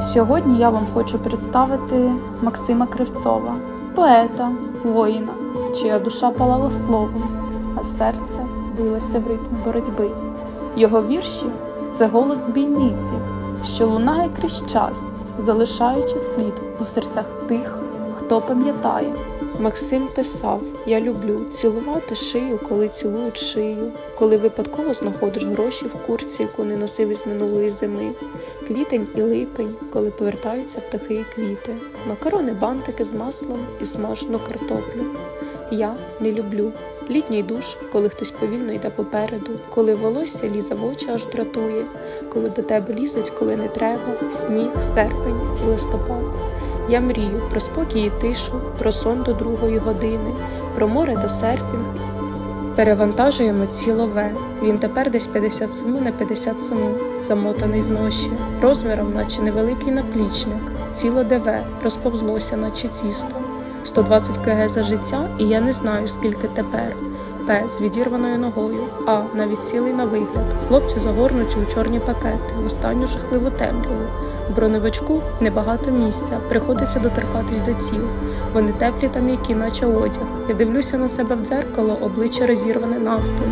Сьогодні я вам хочу представити Максима Кривцова, поета, воїна, чия душа палала словом, а серце билося в ритмі боротьби. Його вірші це голос бійниці, що лунає крізь час, залишаючи слід у серцях тих, хто пам'ятає. Максим писав: Я люблю цілувати шию, коли цілують шию, коли випадково знаходиш гроші в курці, яку не носив із минулої зими. Квітень і липень, коли повертаються птахи і квіти, макарони, бантики з маслом і смажену картоплю. Я не люблю літній душ, коли хтось повільно йде попереду, коли волосся лізе в очі аж дратує, коли до тебе лізуть, коли не треба, сніг, серпень і листопад. Я мрію про спокій і тишу, про сон до другої години, про море та серфінг. Перевантажуємо цілове. Він тепер десь 57 на 57, замотаний в ноші, розміром, наче невеликий наплічник, ціло ДВ, розповзлося, наче тісто. 120 кг за життя, і я не знаю, скільки тепер. П з відірваною ногою, А навіть цілий на вигляд. Хлопці загорнуті у чорні пакети, в останню жахливу темряву. Броневичку небагато місця, приходиться доторкатись до тіл. Вони теплі та м'які, наче одяг. Я дивлюся на себе в дзеркало, обличчя розірване навпіл.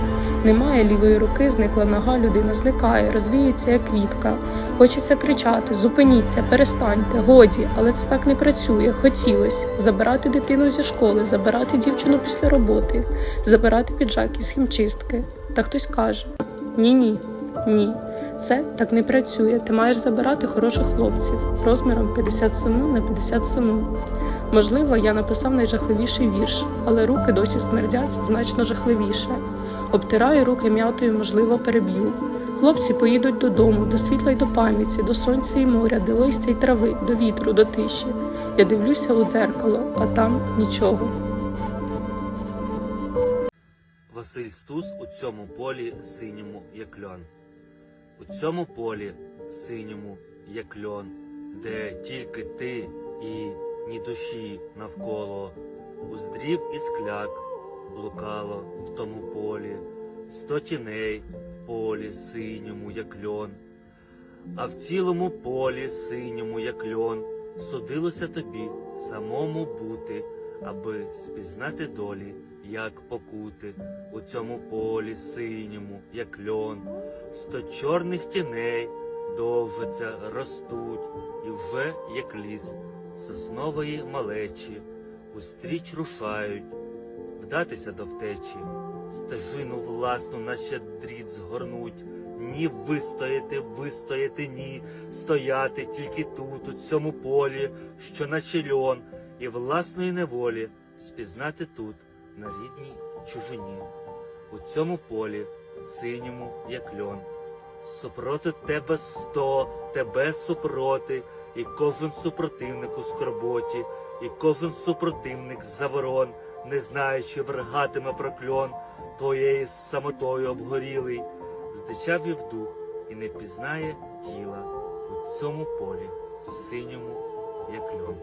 Немає лівої руки, зникла нога, людина зникає, розвіюється як квітка. Хочеться кричати: зупиніться, перестаньте, годі, але це так не працює. Хотілось забирати дитину зі школи, забирати дівчину після роботи, забирати піджак із хімчистки. Та хтось каже: ні, ні, ні. Це так не працює. Ти маєш забирати хороших хлопців розміром 57 на 57. Можливо, я написав найжахливіший вірш, але руки досі смердять значно жахливіше. Обтираю руки м'ятою, можливо, переб'ю. Хлопці поїдуть додому, до світла й до пам'яті, до сонця і моря, до листя й трави, до вітру, до тиші. Я дивлюся у дзеркало, а там нічого. Василь Стус у цьому полі синьому, як льон. У цьому полі синьому, як льон, де тільки ти і ні душі навколо, уздрів і скляк блукало в тому полі, сто тіней в полі синьому, як льон, а в цілому полі синьому, як льон, судилося тобі самому бути, аби спізнати долі, як покути. У цьому полі синьому, як льон, сто чорних тіней довжаться, ростуть, і вже як ліс соснової малечі, устріч рушають, вдатися до втечі, стежину власну, наче дріт згорнуть. Ні вистояти, вистояти, ні, стояти тільки тут, у цьому полі, що наче льон, і власної неволі спізнати тут, на рідній чужині, у цьому полі, синьому, як льон. Супроти тебе сто, тебе супроти, і кожен супротивник у скорботі, і кожен супротивник заворон, не знаючи, врагатиме прокльон, твоєї самотою обгорілий, здичавів дух і не пізнає тіла у цьому полі, синьому, як льон.